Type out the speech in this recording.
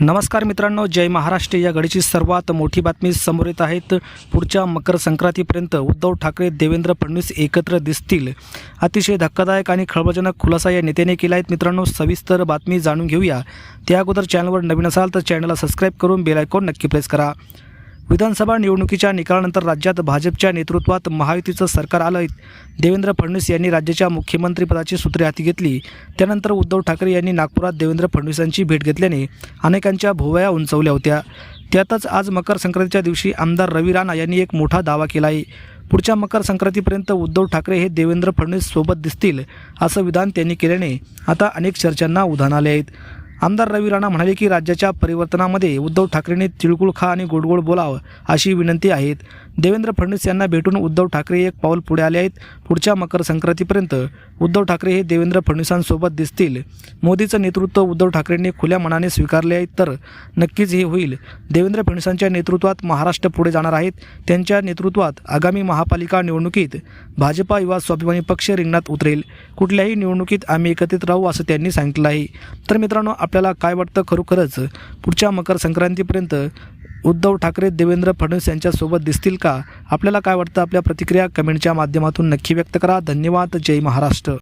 नमस्कार मित्रांनो जय महाराष्ट्र. या घडीची सर्वात मोठी बातमी समोर येत आहेत. पुढच्या मकर संक्रांतीपर्यंत उद्धव ठाकरे देवेंद्र फडणवीस एकत्र दिसतील. अतिशय धक्कादायक आणि खळबळजनक खुलासा या नेत्याने केला आहेत मित्रांनो सविस्तर बातमी जाणून घेऊया. त्या अगोदर चॅनलवर नवीन असाल तर चॅनलला सबस्क्राईब करून बेल आयकॉन नक्की प्रेस करा. विधानसभा निवडणुकीच्या निकालानंतर राज्यात भाजपच्या नेतृत्वात महायुतीचं सरकार आलं आहे. देवेंद्र फडणवीस यांनी राज्याच्या मुख्यमंत्रीपदाची सूत्रे हाती घेतली. त्यानंतर उद्धव ठाकरे यांनी नागपुरात देवेंद्र फडणवीसांची भेट घेतल्याने अनेकांच्या भोवया उंचवल्या होत्या. त्यातच आज मकर संक्रांतीच्या दिवशी आमदार रवी राणा यांनी एक मोठा दावा केला आहे. पुढच्या मकर संक्रांतीपर्यंत उद्धव ठाकरे हे देवेंद्र फडणवीस सोबत दिसतील असं विधान त्यांनी केल्याने आता अनेक चर्चांना उधाण आले आहेत. आमदार रवी राणा म्हणाले की राज्याच्या परिवर्तनामध्ये उद्धव ठाकरेंनी तिळकुळ खा आणि गोडगोड बोलावं अशी विनंती आहेत. देवेंद्र फडणवीस यांना भेटून उद्धव ठाकरे एक पाऊल पुढे आले आहेत. पुढच्या मकर संक्रांतीपर्यंत उद्धव ठाकरे हे देवेंद्र फडणवीसांसोबत दिसतील. मोदीचं नेतृत्व उद्धव ठाकरेंनी खुल्या मनाने स्वीकारले आहे तर नक्कीच हे होईल. देवेंद्र फडणवीसांच्या नेतृत्वात महाराष्ट्र पुढे जाणार आहेत. त्यांच्या नेतृत्वात आगामी महापालिका निवडणुकीत भाजपा युवा स्वाभिमानी पक्ष रिंगणात उतरेल. कुठल्याही निवडणुकीत आम्ही एकत्रित राहू असं त्यांनी सांगितलं आहे. तर मित्रांनो आपल्याला काय वाटतं खरोखरच? पुढच्या मकर संक्रांतीपर्यंत उद्धव ठाकरे देवेंद्र फडणवीस यांच्यासोबत दिसतील का? आपल्याला काय वाटतं? आपल्या प्रतिक्रिया कमेंटच्या माध्यमातून नक्की व्यक्त करा. धन्यवाद. जय महाराष्ट्र.